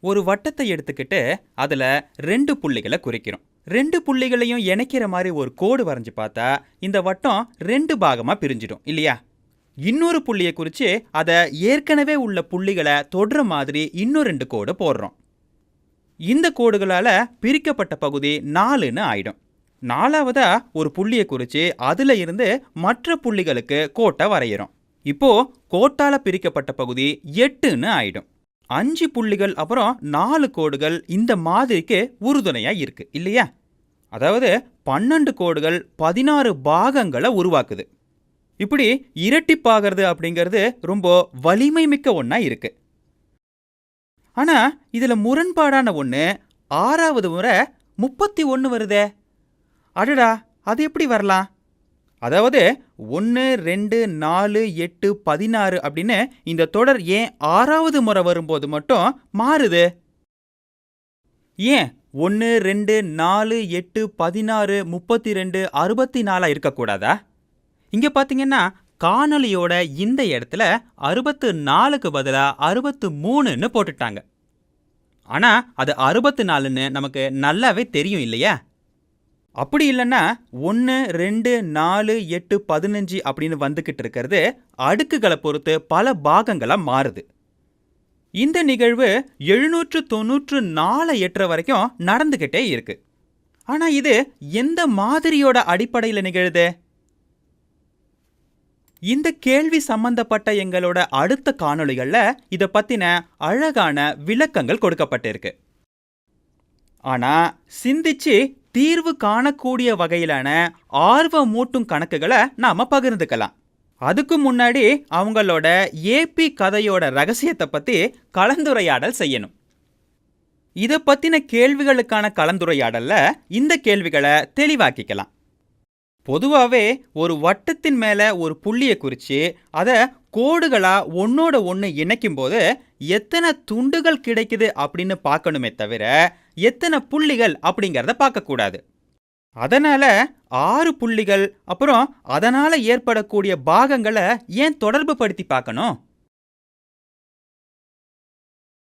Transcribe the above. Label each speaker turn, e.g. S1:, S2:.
S1: ஒரு வட்டத்தை எடுத்துக்கிட்டு அதில் ரெண்டு புள்ளிகளை குறிக்கிறோம். ரெண்டு புள்ளிகளையும் இணைக்கிற மாதிரி ஒரு கோடு வரைஞ்சி பார்த்தா இந்த வட்டம் ரெண்டு பாகமாக பிரிஞ்சிடும் இல்லையா? இன்னொரு புள்ளியை குறித்து அதை ஏற்கனவே உள்ள புள்ளிகளை தொடுற மாதிரி இன்னும் ரெண்டு கோடு போடுறோம். இந்த கோடுகளால் பிரிக்கப்பட்ட பகுதி நாலுன்னு ஆயிடும். நாலாவதா ஒரு புள்ளியை குறித்து அதில் இருந்து மற்ற புள்ளிகளுக்கு கோட்டை வரைகிறோம் இப்போது கோட்டால் பிரிக்கப்பட்ட பகுதி எட்டுன்னு ஆயிடும். அஞ்சு புள்ளிகள் அப்புறம் நாலு கோடுகள் இந்த மாதிரிக்கு உறுதுணையா இருக்கு இல்லையா? அதாவது பன்னெண்டு கோடுகள் பதினாறு பாகங்களை உருவாக்குது. இப்படி இரட்டிப்பாகிறது அப்படிங்கிறது ரொம்ப வலிமை மிக்க ஒன்றா இருக்கு. ஆனா இதுல முரண்பாடான ஒன்று ஆறாவது முறை முப்பத்தி ஒன்று வருதே. அடடா அது எப்படி வரலாம்? அதாவது ஒன்று ரெண்டு நாலு எட்டு பதினாறு அப்படின்னு இந்த தொடர் ஏன் ஆறாவது முறை வரும்போது மட்டும் மாறுது? ஏன் ஒன்று ரெண்டு நாலு எட்டு பதினாறு முப்பத்தி ரெண்டு அறுபத்தி நாலாக இருக்கக்கூடாதா? இங்கே பார்த்தீங்கன்னா காணொலியோட இந்த இடத்துல அறுபத்து நாலுக்கு பதிலாக அறுபத்து மூணுன்னு போட்டுட்டாங்க. ஆனால் அது அறுபத்து நாலுன்னு நமக்கு நல்லாவே தெரியும் இல்லையா? அப்படி இல்லைன்னா ஒன்று ரெண்டு நாலு எட்டு பதினஞ்சு அப்படின்னு வந்துக்கிட்டு இருக்கிறது அடுக்குகளை பொறுத்து பல பாகங்களாக மாறுது. இந்த நிகழ்வு எழுநூற்று தொண்ணூற்று நாலு எட்டுற வரைக்கும் நடந்துக்கிட்டே இருக்கு. ஆனால் இது எந்த மாதிரியோட அடிப்படையில் நிகழுது? இந்த கேள்வி சம்பந்தப்பட்ட எங்களோட அடுத்த காணொளிகளில் இதை பற்றின அழகான விளக்கங்கள் கொடுக்கப்பட்டிருக்கு. ஆனால் சிந்திச்சு தீர்வு காணக்கூடிய வகையிலான ஆர்வமூட்டும் கணக்குகளை நாம பகிர்ந்துக்கலாம். அதுக்கு முன்னாடி அவங்களோட ஏபி கதையோட ரகசியத்தை பத்தி கலந்துரையாடல் செய்யணும். இதை பத்தின கேள்விகளுக்கான கலந்துரையாடல்ல இந்த கேள்விகளை தெளிவாக்கிக்கலாம். பொதுவாகவே ஒரு வட்டத்தின் மேலே ஒரு புள்ளியை குறித்து அதை கோடுகளாக ஒன்றோட ஒன்று இணைக்கும் போது எத்தனை துண்டுகள் கிடைக்குது அப்படின்னு பார்க்கணுமே தவிர எத்தனை புள்ளிகள் அப்படிங்கிறத பார்க்கக்கூடாது. அதனால் ஆறு புள்ளிகள் அப்புறம் அதனால் ஏற்படக்கூடிய பாகங்களை ஏன் தொடர்பு படுத்தி பார்க்கணும்?